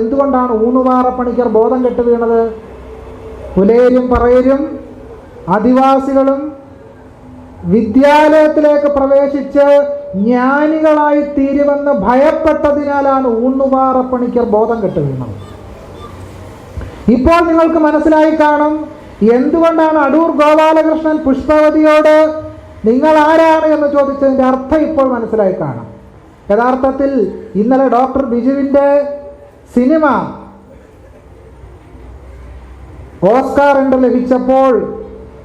എന്തുകൊണ്ടാണ് ഊന്നുപാറ പണിക്കർ ബോധം കെട്ട് വീണത്? പുലേരും പറയരും ആദിവാസികളും വിദ്യാലയത്തിലേക്ക് പ്രവേശിച്ച് ജ്ഞാനികളായി തീരുമെന്ന് ഭയപ്പെട്ടതിനാലാണ് ഊന്നുപാറ പണിക്കർ ബോധം കെട്ട് വീണത്. ഇപ്പോൾ നിങ്ങൾക്ക് മനസ്സിലായി കാണും എന്തുകൊണ്ടാണ് അടൂർ ഗോപാലകൃഷ്ണൻ പുഷ്പവതിയോട് നിങ്ങൾ ആരാണ് എന്ന് ചോദിച്ചതിന്റെ അർത്ഥം ഇപ്പോൾ മനസ്സിലായി കാണാം. യഥാർത്ഥത്തിൽ ഇന്നലെ ഡോക്ടർ ബിജുവിന്റെ സിനിമ. ഓസ്കാർ ഉണ്ട് ലഭിച്ചപ്പോൾ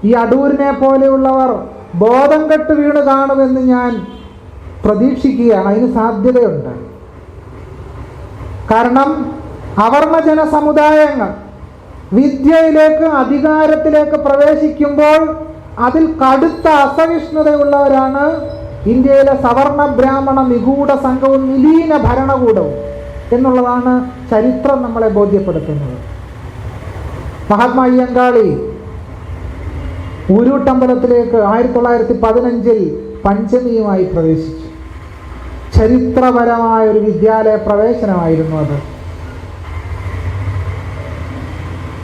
ഈ അടൂരിനെ പോലെയുള്ളവർ ബോധം കെട്ട് വീണ് കാണുമെന്ന് ഞാൻ പ്രതീക്ഷിക്കുകയാണ്. അതിന് സാധ്യതയുണ്ട്. കാരണം അവർണ ജനസമുദായങ്ങൾ വിദ്യയിലേക്ക് അധികാരത്തിലേക്ക് പ്രവേശിക്കുമ്പോൾ അതിൽ കടുത്ത അസഹിഷ്ണുതയുള്ളവരാണ് ഇന്ത്യയിലെ സവർണ ബ്രാഹ്മണ നിഗൂഢ സംഘവും നിലീന ഭരണകൂടവും. എന്നുള്ളതാണ് ചരിത്രം നമ്മളെ ബോധ്യപ്പെടുത്തുന്നത്. മഹാത്മാ അയ്യങ്കാളി ഊരൂട്ടമ്പലത്തിലേക്ക് ആയിരത്തി തൊള്ളായിരത്തി പതിനഞ്ചിൽ പഞ്ചമിയുമായി പ്രവേശിച്ചു. ചരിത്രപരമായ ഒരു വിദ്യാലയ പ്രവേശനമായിരുന്നു അത്.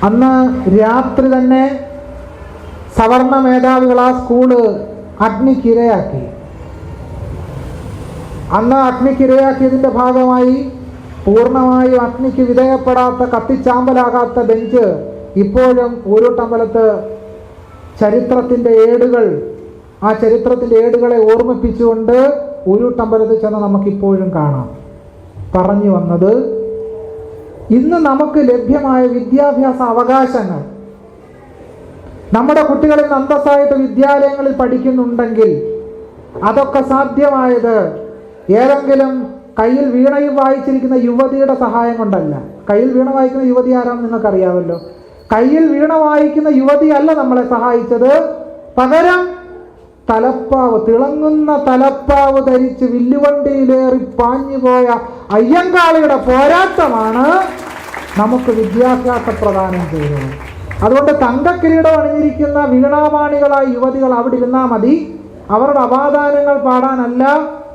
അന്ന് രാത്രി തന്നെ സവർണ മേധാവികൾ ആ സ്കൂൾ അഗ്നിക്കിരയാക്കി. അന്ന് അഗ്നിക്കിരയാക്കിയതിന്റെ ഭാഗമായി പൂർണമായും അഗ്നിക്ക് വിധേയപ്പെടാത്ത കത്തിച്ചാമ്പലാകാത്ത ബെഞ്ച് ഇപ്പോഴും ഊരുട്ടമ്പലത്ത് ചരിത്രത്തിന്റെ ഏടുകൾ ആ ചരിത്രത്തിന്റെ ഏടുകളെ ഓർമ്മിപ്പിച്ചുകൊണ്ട് ഊരുട്ടമ്പലത്തിൽ ചെന്ന് നമുക്കിപ്പോഴും കാണാം. പറഞ്ഞു വന്നത് ഇന്ന് നമുക്ക് ലഭ്യമായ വിദ്യാഭ്യാസ അവകാശങ്ങൾ. നമ്മുടെ കുട്ടികൾ ഇന്ന് അന്തസ്സായിട്ട് വിദ്യാലയങ്ങളിൽ പഠിക്കുന്നുണ്ടെങ്കിൽ അതൊക്കെ സാധ്യമായത് ഏതെങ്കിലും കയ്യിൽ വീണയും വായിച്ചിരിക്കുന്ന യുവതിയുടെ സഹായം കൊണ്ടല്ല. കയ്യിൽ വീണ വായിക്കുന്ന യുവതി ആരാണെന്ന് നിങ്ങൾക്കറിയാമല്ലോ. കയ്യിൽ വീണ വായിക്കുന്ന യുവതിയല്ല നമ്മളെ സഹായിച്ചത്. പകരം തലപ്പാവ് തിളങ്ങുന്ന തലപ്പാവ് ധരിച്ച് വില്ലുവണ്ടിയിലേറി പാഞ്ഞുപോയ അയ്യങ്കാളിയുടെ പോരാട്ടമാണ് നമുക്ക് വിദ്യാഭ്യാസ പ്രദാനം ചെയ്തത് അതുകൊണ്ട് തങ്കക്കിരീടം അണിഞ്ഞിരിക്കുന്ന വീണാമാണികളായ യുവതികൾ അവിടെ ഇരുന്നാൽ മതി. അവരുടെ അപാദാനങ്ങൾ പാടാനല്ല.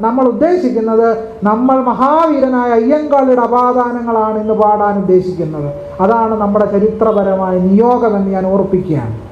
നമ്മൾ ഉദ്ദേശിക്കുന്നത് നമ്മൾ മഹാവീരനായ അയ്യങ്കാളിയുടെ അപാദാനങ്ങളാണ് ഇന്ന് പാടാൻ ഉദ്ദേശിക്കുന്നത്. അതാണ് നമ്മുടെ ചരിത്രപരമായ നിയോഗമെന്ന് ഞാൻ ഓർപ്പിക്കുകയാണ്.